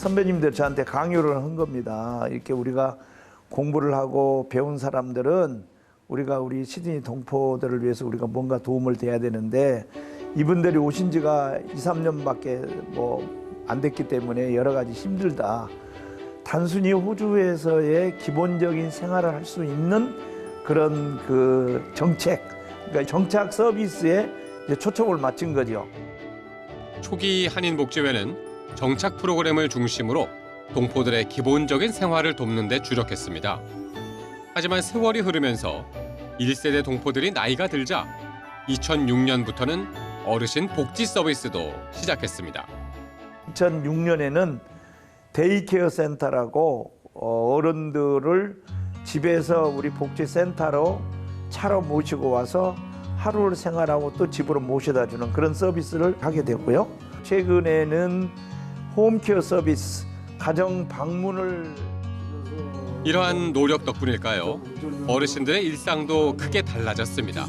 선배님들 저한테 강요를 한 겁니다. 이렇게 우리가 공부를 하고 배운 사람들은 우리가 우리 시드니 동포들을 위해서 우리가 뭔가 도움을 돼야 되는데 이분들이 오신 지가 2, 3년밖에 뭐 안 됐기 때문에 여러 가지 힘들다. 단순히 호주에서의 기본적인 생활을 할 수 있는 그런 그 정책, 그러니까 정착 서비스에 초점을 맞춘 거죠. 초기 한인 복지회는 정착 프로그램을 중심으로 동포들의 기본적인 생활을 돕는 데 주력했습니다. 하지만 세월이 흐르면서 1세대 동포들이 나이가 들자 2006년부터는 어르신 복지 서비스도 시작했습니다. 2006년에는 데이케어 센터라고 어, 어른들을 집에서 우리 복지센터로 차로 모시고 와서 하루를 생활하고 또 집으로 모셔다 주는 그런 서비스를 하게 됐고요. 최근에는 홈케어 서비스, 가정 방문을 이러한 노력 덕분일까요? 어르신들의 일상도 크게 달라졌습니다.